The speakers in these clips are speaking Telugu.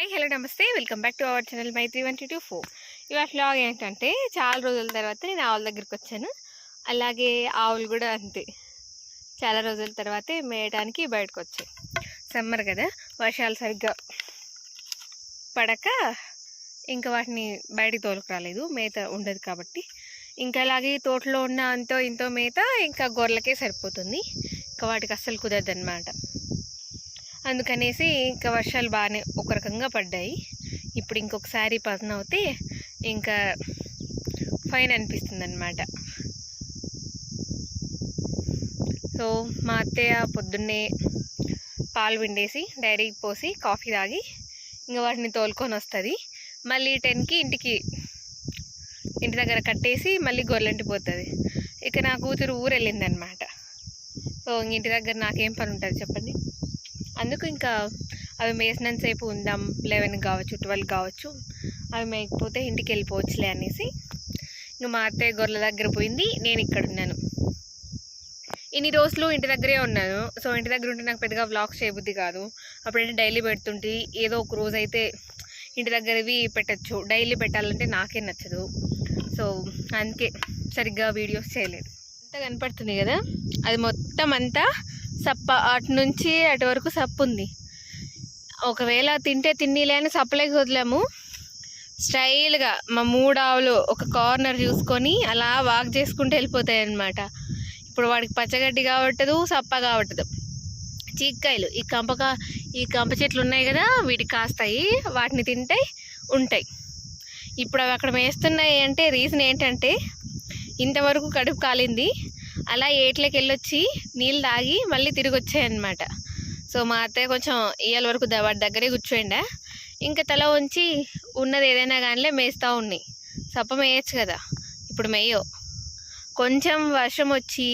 హాయ్ హలో నమస్తే. Welcome back to our channel my three one two four. ఇవాళ లాగ్ ఏంటంటే చాలా రోజుల తర్వాత నేను ఆవుల దగ్గరికి వచ్చాను. అలాగే ఆవులు కూడా అంతే. చాలా రోజుల తర్వాతే మేయడానికి బయటకు వచ్చాయి. సమ్మర్ కదా వర్షాలు సరిగ్గా పడక ఇంకా వాటిని బయటికి తోలుకురాలేదు మేత ఉండదు కాబట్టి. ఇంకా అలాగే తోటలో ఉన్న అంతో ఇంతో మేత ఇంకా గొర్రెలకే సరిపోతుంది. ఇంకా వాటికి అస్సలు కుదరదు అనమాట అందుకనేసి ఇంకా వర్షాలు బాగానే ఒక రకంగా పడ్డాయి. ఇప్పుడు ఇంకొకసారి పతనం అవుతే ఇంకా ఫైన్ అనిపిస్తుంది అనమాట సో మా అత్తయ్య పొద్దున్నే పాలు పిండేసి డైరీకి పోసి కాఫీ తాగి ఇంకా వాటిని తోలుకొని వస్తుంది. మళ్ళీ టెన్కి ఇంటికి ఇంటి దగ్గర కట్టేసి మళ్ళీ గొర్రెంటి పోతుంది. ఇక నా కూతురు ఊరు వెళ్ళింది అనమాట సో ఇంటి దగ్గర నాకేం పని ఉంటుంది చెప్పండి? అందుకు ఇంకా అవి మేసినంతసేపు ఉందాం లెవెన్ కావచ్చు ట్వెల్వ్ కావచ్చు అవి మేకపోతే ఇంటికి వెళ్ళిపోవచ్చులే అనేసి ఇంకా మా అత్తయ్య గొర్రెల దగ్గర పోయింది నేను ఇక్కడ ఉన్నాను. ఇన్ని రోజులు ఇంటి దగ్గరే ఉన్నాను సో ఇంటి దగ్గర ఉంటే నాకు పెద్దగా వ్లాగ్స్ చేయబుద్ధి కాదు. అప్పుడంటే డైలీ పెడుతుంటే ఏదో ఒక రోజు అయితే ఇంటి దగ్గరవి పెట్టచ్చు. డైలీ పెట్టాలంటే నాకే నచ్చదు. సో అందుకే సరిగ్గా వీడియోస్ చేయలేదు. అంతా కనపడుతుంది కదా? అది మొత్తం అంతా సప్ప అటు నుంచి అటు వరకు సప్పు ఉంది ఒకవేళ తింటే తిన్నీలే అని సప్పలేకి వదిలాము. స్టైల్గా మా మూడు ఆవులు ఒక కార్నర్ చూసుకొని అలా వాక్ చేసుకుంటూ వెళ్ళిపోతాయి అనమాట ఇప్పుడు వాడికి పచ్చగడ్డి కావట్టదు సప్ప కావట్టదు చీక్కాయలు ఈ కంపక ఈ కంప చెట్లు ఉన్నాయి కదా వీటికి కాస్తాయి వాటిని తింటే ఉంటాయి. ఇప్పుడు అవి అక్కడ మేస్తున్నాయి అంటే రీజన్ ఏంటంటే ఇంతవరకు కడుపు కాలింది. అలా ఏట్లకి వెళ్ళొచ్చి నీళ్ళు తాగి మళ్ళీ తిరిగి వచ్చాయన్నమాట సో మా అత్తయ్య కొంచెం ఇయ్యాల వరకు వాటి దగ్గరే కూర్చోండా ఇంకా తల ఉంచి ఉన్నది ఏదైనా కానీ మేస్తూ ఉన్నాయి సప్ప మేయచ్చు కదా ఇప్పుడు మేయో. కొంచెం వర్షం వచ్చి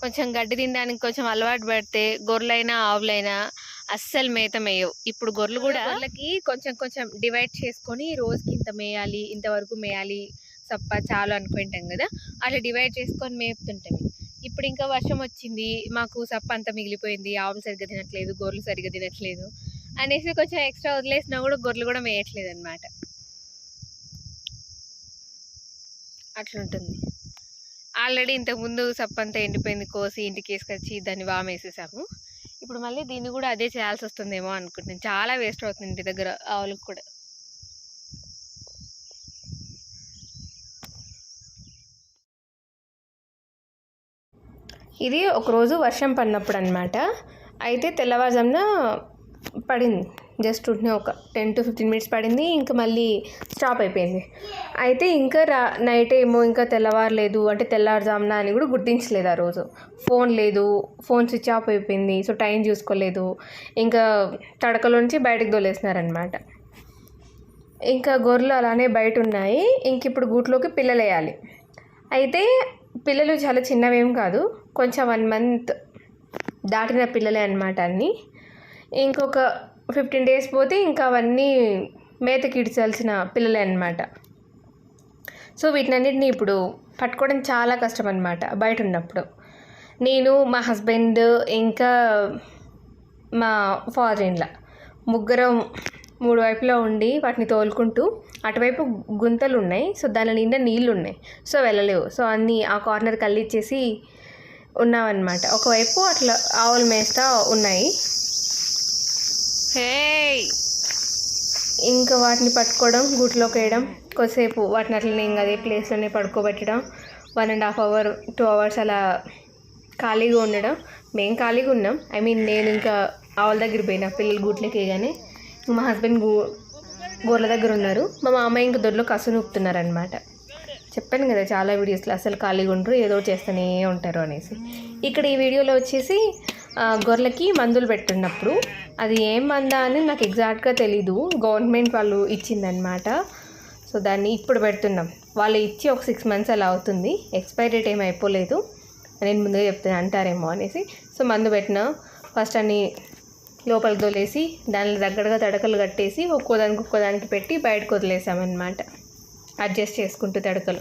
కొంచెం గడ్డి తినడానికి కొంచెం అలవాటు పడితే గొర్రెలైనా ఆవులైనా అస్సలు మేత మేయవు. ఇప్పుడు గొర్రెలు కూడా గొర్రెలకి కొంచెం కొంచెం డివైడ్ చేసుకొని రోజుకి ఇంత మేయాలి ఇంతవరకు మేయాలి సప్ప చాలు అనుకుంటాం కదా అట్లా డివైడ్ చేసుకొని మేపుతుంటాం ఇప్పుడు ఇంకా వర్షం వచ్చింది మాకు సప్ప అంతా మిగిలిపోయింది ఆవులు సరిగ్గా తినట్లేదు గొర్రెలు సరిగ్గా తినట్లేదు అనేసి కొంచెం ఎక్స్ట్రా వదిలేసినా కూడా గొర్రెలు కూడా మేయట్లేదు అనమాట అట్లుంటుంది ఆల్రెడీ ఇంతకుముందు సప్ప అంతా ఎండిపోయింది కోసి ఇంటికి వేసుకొచ్చి దాన్ని వామేసేసాము ఇప్పుడు మళ్ళీ దీన్ని కూడా అదే చేయాల్సి వస్తుందేమో అనుకుంటున్నాను. చాలా వేస్ట్ అవుతుంది ఇంటి దగ్గర ఆవులకు కూడా. ఇది ఒకరోజు వర్షం పడినప్పుడు అనమాట అయితే తెల్లవారుజామున పడింది. జస్ట్ ఉంటే ఒక టెన్ టు ఫిఫ్టీన్ మినిట్స్ పడింది. ఇంకా మళ్ళీ స్టాప్ అయిపోయింది. అయితే ఇంకా రా నైట్ ఏమో ఇంకా తెల్లవారలేదు. అంటే తెల్లవారుజామున అని కూడా గుర్తించలేదు ఆ రోజు. ఫోన్ లేదు. ఫోన్ స్విచ్ ఆఫ్ అయిపోయింది. సో టైం చూసుకోలేదు. ఇంకా తడకలోంచి బయటకు దొలేసినారనమాట ఇంకా గొర్రెలు అలానే బయట ఉన్నాయి. ఇంక ఇప్పుడు గూట్లోకి పిల్లలు వేయాలి అయితే పిల్లలు చాలా చిన్నవేం కాదు. కొంచెం వన్ మంత్ దాటిన పిల్లలే అనమాట అన్నీ. ఇంకొక ఫిఫ్టీన్ డేస్ పోతే ఇంకా అవన్నీ మేతకి ఇడ్చాల్సిన పిల్లలే అనమాట సో వీటినన్నిటిని ఇప్పుడు పట్టుకోవడం చాలా కష్టం అనమాట బయట ఉన్నప్పుడు నేను మా హస్బెండ్ ఇంకా మా ఫాదర్ ఇన్లా ముగ్గురం మూడు వైపులా ఉండి వాటిని తోలుకుంటూ అటువైపు గుంతలు ఉన్నాయి. సో దాని నిండా నీళ్ళు ఉన్నాయి సో వెళ్ళలేవు. సో అన్నీ ఆ కార్నర్ కల్లిచ్చేసి ఉన్నామన్నమాట ఒకవైపు అట్లా ఆవులు మేస్తా ఉన్నాయి. ఇంకా వాటిని పట్టుకోవడం గూట్లోకి వేయడం కొద్దిసేపు వాటిని అట్లనే ఇంకా అదే ప్లేస్లోనే పడుకోబెట్టడం one and half hour two hours అలా ఖాళీగా ఉండడం. మేము ఖాళీగా ఉన్నాం. ఐ మీన్ నేను ఇంకా ఆవుల దగ్గర పోయినా పిల్లలు గూట్లోకి వేయగానే. మా హస్బెండ్ గో గోర్ల దగ్గర ఉన్నారు. మా మామయ్య ఇంక దొడ్లో కసు నూపుతున్నారనమాట చెప్పాను కదా చాలా వీడియోస్లో అసలు ఖాళీగా ఉండరు ఏదో చేస్తూనే ఉంటారు అనేసి. ఇక్కడ ఈ వీడియోలో వచ్చేసి గొర్రెలకి మందులు పెట్టున్నప్పుడు అది ఏం మందా అని నాకు ఎగ్జాక్ట్గా తెలీదు. గవర్నమెంట్ వాళ్ళు ఇచ్చిందనమాట. సో దాన్ని ఇప్పుడు పెడుతున్నాం. వాళ్ళు ఇచ్చి ఒక సిక్స్ మంత్స్ అలా అవుతుంది. ఎక్స్పైరీ డేట్ ఏమి అయిపోలేదు. నేను ముందుగా చెప్తాను అంటారేమో అనేసి. సో మందు పెట్టిన ఫస్ట్ అన్ని లోపలికి తోలేసి దాని దగ్గరగా తడకలు కట్టేసి ఒక్కోదానికి ఒక్కోదానికి పెట్టి బయటకు వదిలేసామన్నమాట. అడ్జస్ట్ చేసుకుంటూ తడకలు.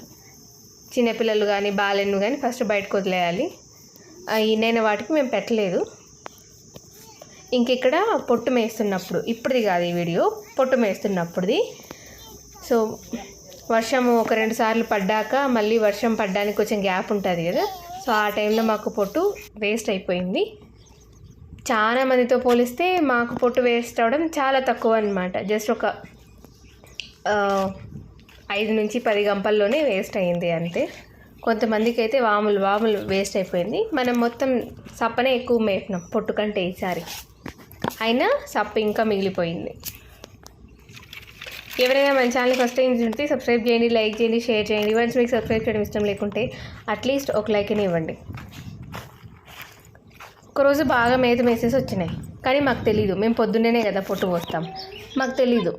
చిన్నపిల్లలు కానీ బాలెన్ను కానీ ఫస్ట్ బయటకు వదిలేయాలి. ఆ వాటికి మేము పెట్టలేదు. ఇంకిక్కడ పొట్టు మేస్తున్నప్పుడు ఇప్పుడుది కాదు ఈ వీడియో పొట్టు మేస్తున్నప్పుడుది. సో వర్షం ఒక రెండు సార్లు పడ్డాక మళ్ళీ వర్షం పడ్డానికి కొంచెం గ్యాప్ ఉంటుంది కదా. సో ఆ టైంలో మాకు పొట్టు వేస్ట్ అయిపోయింది. చాలా మందితో పోలిస్తే మాకు పొట్టు వేస్ట్ అవడం చాలా తక్కువ అనమాట జస్ట్ ఒక ఐదు నుంచి పది గంపల్లోనే వేస్ట్ అయింది అంతే. కొంతమందికి అయితే వాములు వాములు వేస్ట్ అయిపోయింది. మనం మొత్తం సప్పనే ఎక్కువ మేపినాం పొట్టు కంటే ఈసారి. అయినా సప్ప ఇంకా మిగిలిపోయింది. ఎవరైనా మన ఛానల్కి ఫస్ట్ టైం చూస్తే సబ్స్క్రైబ్ చేయండి లైక్ చేయండి షేర్ చేయండి. వన్స్ మీకు సబ్స్క్రైబ్ చేయడం ఇష్టం లేకుంటే అట్లీస్ట్ ఒక లైక్ అని ఇవ్వండి. ఒకరోజు బాగా మేత మేసేసి వచ్చినాయి. కానీ మాకు తెలీదు. మేము పొద్దున్నేనే కదా పొట్టు పోస్తాం. మాకు తెలీదు.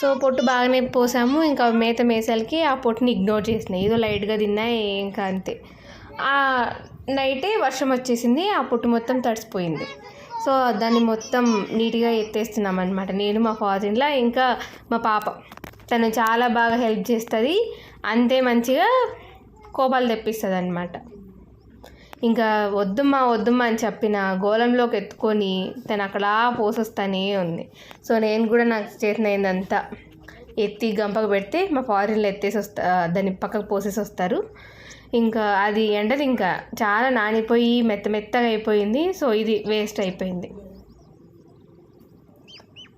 సో పొట్టు బాగానే పోసాము. ఇంకా మేత మేసాలకి ఆ పొట్టుని ఇగ్నోర్ చేసినాయి. ఏదో లైట్గా తిన్నా ఇంకా అంతే. ఆ నైటే వర్షం వచ్చేసింది. ఆ పొట్టు మొత్తం తడిసిపోయింది. సో దాన్ని మొత్తం నీట్గా ఎత్తేస్తున్నాం అనమాట నేను మా ఫాదర్లా ఇంకా మా పాప. తను చాలా బాగా హెల్ప్ చేస్తుంది. అంతే మంచిగా కోపాలు తెప్పిస్తుంది అనమాట ఇంకా వద్దుమ్మా వద్దుమ్మా అని చెప్పిన గోళంలోకి ఎత్తుకొని తను అక్కడ పోసొస్తానే ఉంది. సో నేను కూడా నాకు చేసిన ఏందంతా ఎత్తి గంపకు పెడితే మా ఫారిన్లో ఎత్తేసి వస్తా దాన్ని పక్కకు పోసేసి వస్తారు. ఇంకా అది ఎండలు ఇంకా చాలా నానిపోయి మెత్త మెత్తగా అయిపోయింది. సో ఇది వేస్ట్ అయిపోయింది.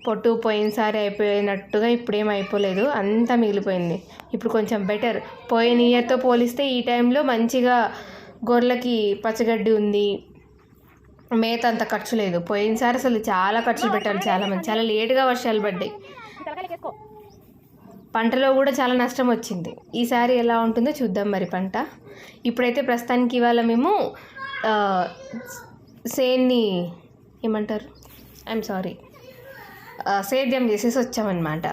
పొట్టు పోయినసారి అయిపోయినట్టుగా ఇప్పుడేం అయిపోలేదు. అంతా మిగిలిపోయింది. ఇప్పుడు కొంచెం బెటర్ పోయిన ఇయర్తో పోలిస్తే ఈ టైంలో మంచిగా గొర్రెలకి పచ్చగడ్డి ఉంది. మేత అంత ఖర్చు లేదు. పోయినసారి అసలు చాలా ఖర్చులు పెట్టారు చాలా మంది చాలా లేటుగా వర్షాలు పడ్డాయి. పంటలో కూడా చాలా నష్టం వచ్చింది. ఈసారి ఎలా ఉంటుందో చూద్దాం మరి పంట. ఇప్పుడైతే ప్రస్తుతానికి ఇవాళ మేము సేన్ని ఏమంటారు? I'm sorry. సేద్యం చేసేసి వచ్చామన్నమాట.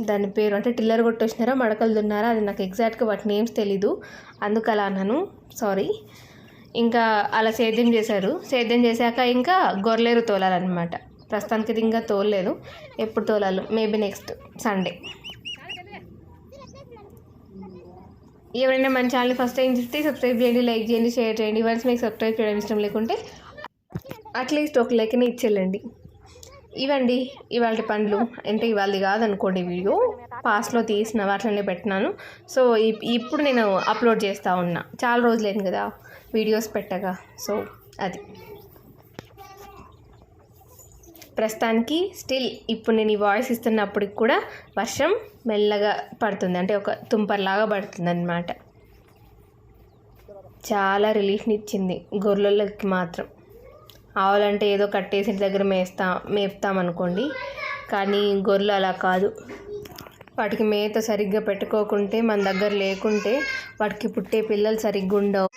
దాని పేరు అంటే టిల్లర్ కొట్టొచ్చినారా మడకలు దున్నారా అది నాకు ఎగ్జాక్ట్గా వాటి నేమ్స్ తెలీదు. అందుకు అలా అన్నాను. సారీ. ఇంకా అలా సేద్యం చేశారు. సేద్యం చేశాక ఇంకా గొర్రెలు తోలాలన్నమాట. ప్రస్తుతానికి ఇది ఇంకా తోలలేదు. ఎప్పుడు తోలాలి? Maybe next Sunday. ఎవరైనా మన ఛానల్ ఫస్ట్ టైం చూస్తే సబ్స్క్రైబ్ చేయండి లైక్ చేయండి షేర్ చేయండి. వన్స్ మీకు సబ్స్క్రైబ్ చేయడం ఇష్టం లేకుంటే అట్లీస్ట్ ఒక లైక్ని ఇచ్చేళ్ళండి ఇవండి ఇవాళ పండ్లు. అంటే ఇవాళది కాదనుకోండి వీడియో. పాస్ట్లో తీసిన వాటిలోనే పెట్టినాను. సో ఇప్- ఇప్పుడు నేను అప్లోడ్ చేస్తూ ఉన్నా. చాలా రోజులేను కదా వీడియోస్ పెట్టగా. సో అది. ప్రస్తుతానికి స్టిల్ ఇప్పుడు నేను ఈ వాయిస్ ఇస్తున్నప్పటికి కూడా వర్షం మెల్లగా పడుతుంది. అంటే ఒక తుంపర్లాగా పడుతుంది అనమాట చాలా రిలీఫ్ని ఇచ్చింది గొర్రెలకి మాత్రం. ఆవులంటే ఏదో కట్టేసి ఇంటి దగ్గర మేస్తా మేపుతాం అనుకోండి కానీ గొర్రెలు అలా కాదు వాటికి మేత సరిగ్గా పెట్టుకోకుంటే మన దగ్గర లేకుంటే వాటికి పుట్టే పిల్లలు సరిగ్గా ఉండవు